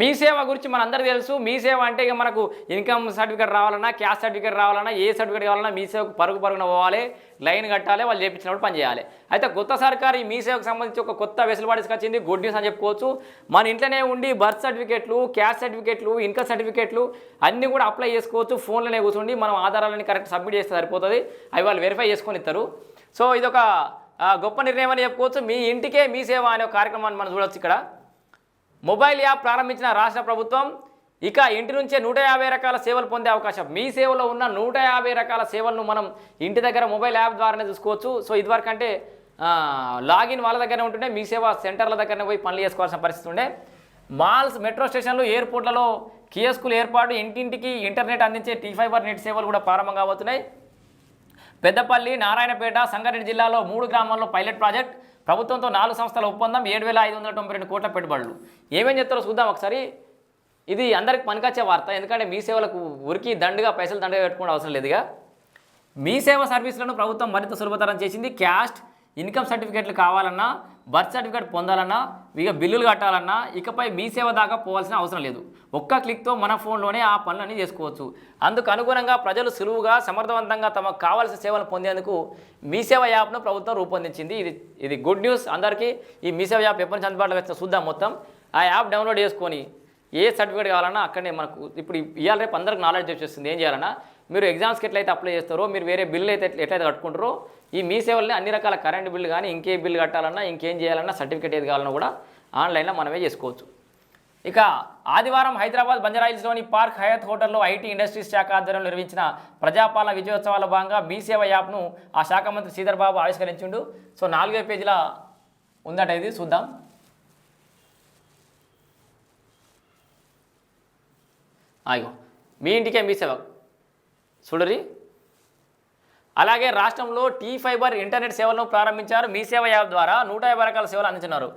మీ సేవ గురించి మన అందరికీ తెలుసు. మీ సేవ అంటే ఇక మనకు ఇన్కమ్ సర్టిఫికేట్ రావాలన్నా క్యాస్ట్ సర్టిఫికేట్ రావాలన్నా ఏ సర్టిఫికేట్ కావాలన్నా మీ సేవకు పరుగు పరుగున పోవాలి. లైన్ కట్టాలి వాళ్ళు చేపించినప్పుడు పని చేయాలి. అయితే కొత్త సర్కారు ఈ మీ సేవకు సంబంధించి ఒక కొత్త వెసులుబాటు తీసుకొచ్చింది. గుడ్ న్యూస్ అని చెప్పుకోవచ్చు. మన ఇంట్లోనే ఉండి బర్త్ సర్టిఫికేట్లు క్యాస్ట్ సర్టిఫికేట్లు ఇన్కమ్ సర్టిఫికేట్లు అన్నీ కూడా అప్లై చేసుకోవచ్చు. ఫోన్లోనే కూర్చుండి మనం ఆధారాలని కరెక్ట్ సబ్మిట్ చేస్తే సరిపోతుంది. అవి వాళ్ళు వెరిఫై చేసుకొని ఇస్తారు. సో ఇదొక గొప్ప నిర్ణయం అని చెప్పుకోవచ్చు. మీ ఇంటికే మీ సేవ అనే కార్యక్రమాన్ని మనం చూడొచ్చు ఇక్కడ. మొబైల్ యాప్ ప్రారంభించిన రాష్ట్ర ప్రభుత్వం ఇక ఇంటి నుంచే నూట యాభై రకాల సేవలు పొందే అవకాశం. మీ సేవలో ఉన్న నూట యాభై రకాల సేవలను మనం ఇంటి దగ్గర మొబైల్ యాప్ ద్వారానే చూసుకోవచ్చు. సో ఇదివరకంటే లాగిన్ వాళ్ళ దగ్గరనే ఉంటుండే మీ సేవ సెంటర్ల దగ్గరనే పోయి పనులు చేసుకోవాల్సిన పరిస్థితి ఉండే. మాల్స్ మెట్రో స్టేషన్లు ఎయిర్పోర్ట్లలో కియోస్కులు ఏర్పాటు ఇంటింటికి ఇంటర్నెట్ అందించే టీ ఫైబర్ నెట్ సేవలు కూడా ప్రారంభం కాబోతున్నాయి. పెద్దపల్లి నారాయణపేట సంగారెడ్డి జిల్లాలో మూడు గ్రామాల్లో పైలట్ ప్రాజెక్ట్ ప్రభుత్వంతో నాలుగు సంస్థల ఒప్పందం ఏడు వేల ఐదు వందల తొంభై రెండు కోట్ల పెట్టుబడులు. ఏమేం చెప్తారో చూద్దాం ఒకసారి. ఇది అందరికి పనికొచ్చే వార్త. ఎందుకంటే మీ సేవలకు ఉరికి దండుగా పైసలు దండగా పెట్టుకోవడం అవసరం లేదుగా. మీ సేవ సర్వీసులను ప్రభుత్వం మరింత సులభతరం చేసింది. క్యాస్ట్ ఇన్కమ్ సర్టిఫికేట్లు కావాలన్నా బర్త్ సర్టిఫికేట్ పొందాలన్నా ఇక బిల్లులు కట్టాలన్నా ఇకపై మీ సేవ దాకా పోవాల్సిన అవసరం లేదు. ఒక్క క్లిక్తో మన ఫోన్లోనే ఆ పనులన్నీ చేసుకోవచ్చు. అందుకు అనుగుణంగా ప్రజలు సులువుగా సమర్థవంతంగా తమకు కావాల్సిన సేవలు పొందేందుకు మీ సేవ యాప్ను ప్రభుత్వం రూపొందించింది. ఇది ఇది గుడ్ న్యూస్. అందరికీ ఈ మీ సేవ యాప్ ఎప్పటి నుంచి అందుబాటులోకి చూద్దాం మొత్తం. ఆ యాప్ డౌన్లోడ్ చేసుకొని ఏ సర్టిఫికేట్ కావాలన్నా అక్కడనే మనకు ఇప్పుడు ఇవాళ రేపు అందరికి నాలెడ్జ్ వచ్చేస్తుంది. ఏం చేయాలన్నా మీరు ఎగ్జామ్స్కి ఎట్లయితే అప్లై చేస్తారో మీరు వేరే బిల్లు అయితే ఎట్లయితే కట్టుకుంటారో ఈ మీ సేవల్ని అన్ని రకాల కరెంట్ బిల్లు కానీ ఇంకే బిల్లు కట్టాలన్నా ఇంకేం చేయాలన్నా సర్టిఫికేట్ ఏది కావాలన్నా కూడా ఆన్లైన్లో మనమే చేసుకోవచ్చు. ఇక ఆదివారం హైదరాబాద్ బంజారాయిల్స్లోని పార్క్ హయత్ హోటల్లో ఐటీ ఇండస్ట్రీస్ శాఖ ఆధ్వర్యంలో నిర్వహించిన ప్రజాపాలన విజయోత్సవాల భాగంగా మీ సేవ యాప్ను ఆ శాఖ మంత్రి శ్రీధర్ బాబు ఆవిష్కరించిండు. సో నాలుగో పేజీల ఉందట ఇది చూద్దాం. అయ్యో మీ ఇంటికే మీ సేవ. చూడరి. అలాగే రాష్ట్రంలో టీ ఫైబర్ ఇంటర్నెట్ సేవలను ప్రారంభించారు. మీ సేవ యాప్ ద్వారా నూట యాభై రకాల సేవలు అందించున్నారు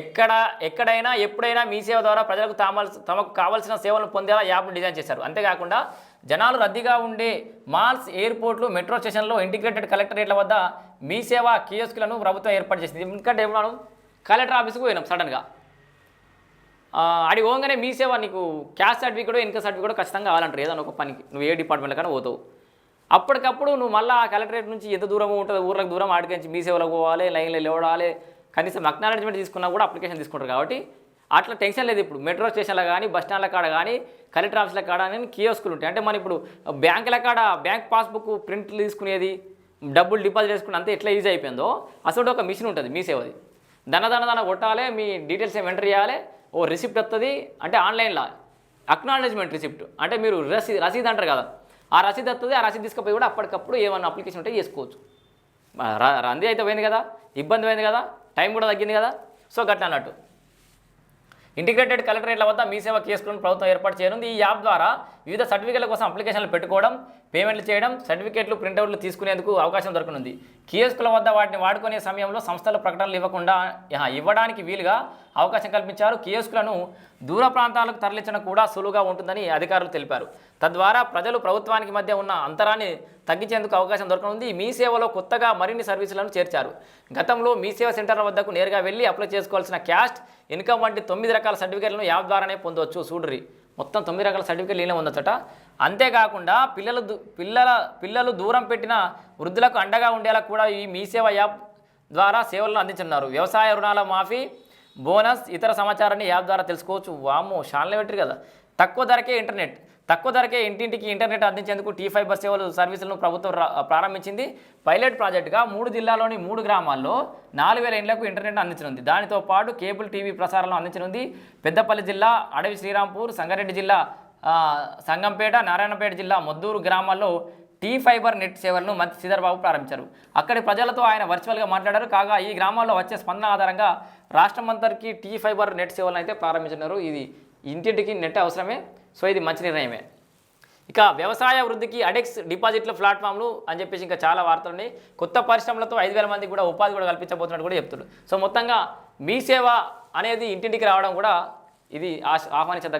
ఎక్కడ ఎక్కడైనా ఎప్పుడైనా మీ సేవ ద్వారా ప్రజలకు తామ తమకు కావాల్సిన సేవలను పొందేలా యాప్ను డిజైన్ చేశారు. అంతేకాకుండా జనాలు రద్దీగా ఉండే మాల్స్ ఎయిర్పోర్ట్లు మెట్రో స్టేషన్లో ఇంటిగ్రేటెడ్ కలెక్టరేట్ల వద్ద మీ సేవ కియోస్కులను ప్రభుత్వం ఏర్పాటు చేసింది. ఎందుకంటే ఏమన్నాను? కలెక్టర్ ఆఫీస్కు పోయినాం సడన్గా. అడిగి పోగానే మీ సేవ నీకు క్యాస్ట్ సర్టిఫికేట్ ఇన్కమ్ సర్టిఫికేట్ ఖచ్చితంగా కావాలంటారు ఏదైనా ఒక పనికి. నువ్వు ఏ డిపార్ట్మెంట్ కానీ పోతావు. అప్పటికప్పుడు నువ్వు మళ్ళీ ఆ కలెక్టరేట్ నుంచి ఎంత దూరం ఉంటుంది ఊర్లకు దూరం ఆడికించి మీ సేవలకు పోవాలి లైన్లో లేవడాలి కనీసం అక్నాలెడ్జ్మెంట్ తీసుకున్నా కూడా అప్లికేషన్ తీసుకుంటారు కాబట్టి అట్లా టెన్షన్ లేదు ఇప్పుడు. మెట్రో స్టేషన్లో కానీ బస్ స్టాండ్ల కాడ కానీ కలెక్టర్ ఆఫీస్ల కాడ కానీ కియోస్కులు ఉంటాయి. అంటే మన ఇప్పుడు బ్యాంకుల కాడ బ్యాంక్ పాస్బుక్ ప్రింట్లు తీసుకునేది డబ్బులు డిపాజిట్ చేసుకుని అంతా ఎట్లా ఈజీ అయిపోయిందో అసలు ఒక మిషన్ ఉంటుంది మీ సేవది. దన దన దన కొట్టాలి మీ డీటెయిల్స్ ఏమి ఎంటర్ చేయాలి ఓ రిసిప్ట్ వస్తుంది అంటే ఆన్లైన్లో. Acknowledgement receipt. అంటే మీరు రసీ రసీద్ అంటారు కదా. ఆ రసీదు వస్తుంది ఆ రసీదు తీసుకుపోయి కూడా అప్పటికప్పుడు ఏమైనా అప్లికేషన్ ఉంటే చేసుకోవచ్చు. ర- రంది అయితే పోయింది కదా ఇబ్బంది పోయింది కదా టైం కూడా తగ్గింది కదా సో గట్ల అన్నట్టు. ఇంటిగ్రేటెడ్ కలెక్టరేట్ల వద్ద మీ సేవ కేసులను ప్రభుత్వం ఏర్పాటు చేయనుంది. ఈ యాప్ ద్వారా వివిధ సర్టిఫికేట్ల కోసం అప్లికేషన్లు పెట్టుకోవడం పేమెంట్లు చేయడం సర్టిఫికేట్లు ప్రింట్అవుట్లు తీసుకునేందుకు అవకాశం దొరకనుంది. కియోస్కుల వద్ద వాటిని వాడుకునే సమయంలో సంస్థల ప్రకటనలు ఇవ్వకుండా ఇవ్వడానికి వీలుగా అవకాశం కల్పించారు. కియోస్కులను దూర ప్రాంతాలకు తరలించడం కూడా సులువుగా ఉంటుందని అధికారులు తెలిపారు. తద్వారా ప్రజలు ప్రభుత్వానికి మధ్య ఉన్న అంతరాన్ని తగ్గించేందుకు అవకాశం దొరకనుంది. మీ సేవలో కొత్తగా మరిన్ని సర్వీసులను చేర్చారు. గతంలో మీ సేవ సెంటర్ల వద్దకు నేరుగా వెళ్ళి అప్లై చేసుకోవాల్సిన క్యాస్ట్ ఇన్కమ్ వంటి తొమ్మిది రకాల సర్టిఫికేట్లను యాప్ ద్వారానే పొందవచ్చు సూడ్రి. మొత్తం తొమ్మిది రకాల సర్టిఫికేట్లు ఈయన ఉందట అంతేకాకుండా పిల్లలు పిల్లల పిల్లలు దూరం పెట్టిన వృద్ధులకు అండగా ఉండేలా కూడా ఈ మీ సేవ యాప్ ద్వారా సేవలను అందించున్నారు వ్యవసాయ రుణాల మాఫీ బోనస్ ఇతర సమాచారాన్ని యాప్ ద్వారా తెలుసుకోవచ్చు. వాము షాన్లే పెట్టరు కదా. తక్కువ ధరకే ఇంటర్నెట్. తక్కువ ధరకే ఇంటింటికి ఇంటర్నెట్ అందించేందుకు టీ ఫైవ్ బస్ సేవలు సర్వీసులను ప్రభుత్వం రా- ప్రారంభించింది. పైలట్ ప్రాజెక్టుగా మూడు జిల్లాలోని మూడు గ్రామాల్లో నాలుగు వేల ఇండ్లకు ఇంటర్నెట్ అందించనుంది. దానితో పాటు కేబుల్ టీవీ ప్రసారాలను అందించనుంది. పెద్దపల్లి జిల్లా అడవి శ్రీరాంపూర్ సంగారెడ్డి జిల్లా సంగంపేట నారాయణపేట జిల్లా మొద్దూరు గ్రామాల్లో టీ ఫైబర్ నెట్ సేవలను మంత్రి శ్రీధర్బాబు ప్రారంభించారు. అక్కడి ప్రజలతో ఆయన వర్చువల్గా మాట్లాడారు. కాగా ఈ గ్రామాల్లో వచ్చే స్పందన ఆధారంగా రాష్ట్రమంతరికి టీ ఫైబర్ నెట్ సేవలను అయితే ప్రారంభించినారు ఇది ఇంటింటికి నెట్ అవసరమే. సో ఇది మంచి నిర్ణయమే. ఇక వ్యవసాయ వృద్ధికి అడెక్స్ డిపాజిట్ల ప్లాట్ఫామ్లు అని చెప్పేసి ఇంకా చాలా వార్తలు ఉన్నాయి. కొత్త పరిశ్రమలతో ఐదు వేల మందికి కూడా ఉపాధి కూడా కల్పించబోతున్నట్టు కూడా చెప్తున్నారు. సో మొత్తంగా మీ సేవ అనేది ఇంటింటికి రావడం కూడా ఇది ఆహ్వానించదగ్గ